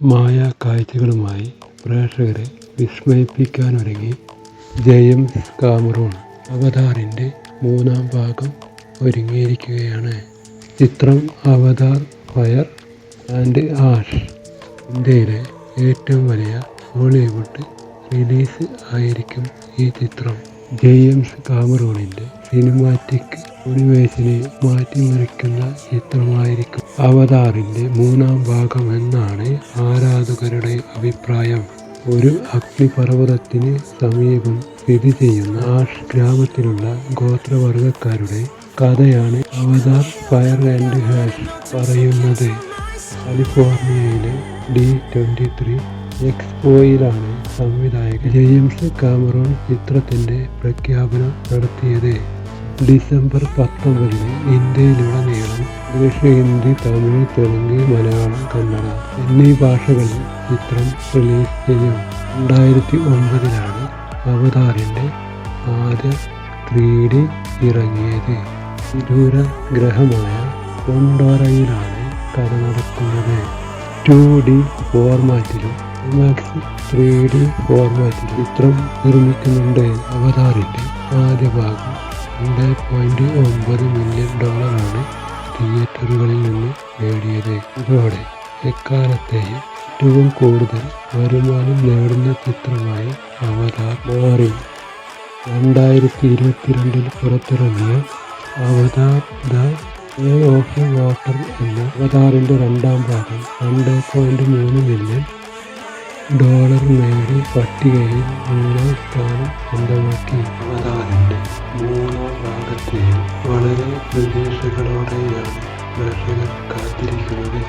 മായ കാഴ്ചകളുമായി പ്രേക്ഷകരെ വിസ്മയിപ്പിക്കാനൊരുങ്ങി James Cameron അവതാറിന്റെ മൂന്നാം ഭാഗം ഒരുങ്ങിയിരിക്കുകയാണ്. ചിത്രം അവതാർ ഫയർ ആൻഡ് ആഷ് ഇന്ത്യയിലെ ഏറ്റവും വലിയ ഹോളിവുഡ് റിലീസ് ആയിരിക്കും ഈ ചിത്രം. ജെയിംസ് കാമറൂണിന്റെ സിനിമാറ്റിക് യൂണിവേഴ്സിനെ മാറ്റിമറിക്കുന്ന ചിത്രമായിരിക്കും അവതാറിന്റെ മൂന്നാം ഭാഗം എന്നാണ് ആരാധകരുടെ അഭിപ്രായം. ഒരു അഗ്നിപർവതത്തിന് സമീപം സ്ഥിതി ചെയ്യുന്ന ആഷ് ഗ്രാമത്തിലുള്ള ഗോത്രവർഗക്കാരുടെ കഥയാണ് അവതാർ ഫയർ ആൻഡ് ഹാഷ് പറയുന്നത്. കാലിഫോർണിയയിലെ ഡി ട്വന്റി ത്രീ എക്സ്പോയിലാണ് സംവിധായകൻ ജെയിംസ് കാമറോൺ ചിത്രത്തിന്റെ പ്രഖ്യാപനം നടത്തിയത് ഡിസംബർ പത്തൊമ്പതിന് ഇന്ത്യയിലുടനീളം ഇംഗ്ലീഷ് ഹിന്ദി തമിഴ് തെലുങ്ക് മലയാളം കന്നഡ എന്നീ ഭാഷകളിൽ ചിത്രം റിലീസ് ചെയ്യും. രണ്ടായിരത്തി ഒമ്പതിലാണ് അവതാറിന്റെ ആദ്യ ത്രീ ഡി ഇറങ്ങിയത്. വിദൂര ഗ്രഹമായ കൊണ്ടോറയിലാണ് കഥ നടക്കുന്നത്. ടു ഡി ഫോർമാറ്റിലും മാക്സ് ത്രീ ഡി ഫോർമാറ്റിൽ ചിത്രം നിർമ്മിക്കുന്നുണ്ട് അവതാറിന്റെ ആദ്യ ഭാഗം. രണ്ട് പോയിന്റ് ഒമ്പത് മില്യൺ ഡോളറാണ് തിയേറ്ററുകളിൽ നിന്ന് നേടിയത്. ഇതോടെ എക്കാലത്തെയും ഏറ്റവും കൂടുതൽ വരുമാനം നേടുന്ന ചിത്രമായി അവതാർ മാറി. രണ്ടായിരത്തി ഇരുപത്തിരണ്ടിൽ പുറത്തിറങ്ങിയ Avatar the Way of Water എന്ന അവതാറിന്റെ രണ്ടാം ഭാഗം. രണ്ട് പോയിന്റ് മൂന്ന് മില്യൺ ഡോളർ നേടി പട്ടികയിൽ മൂന്നാം സ്ഥാനം സ്വന്തമാക്കി. അവതാറിന്റെ മൂന്നാം ഭാഗത്തെയും വളരെ പ്രതീക്ഷകളോടെയാണ് പ്രേക്ഷകർ കാത്തിരിക്കുന്നത്.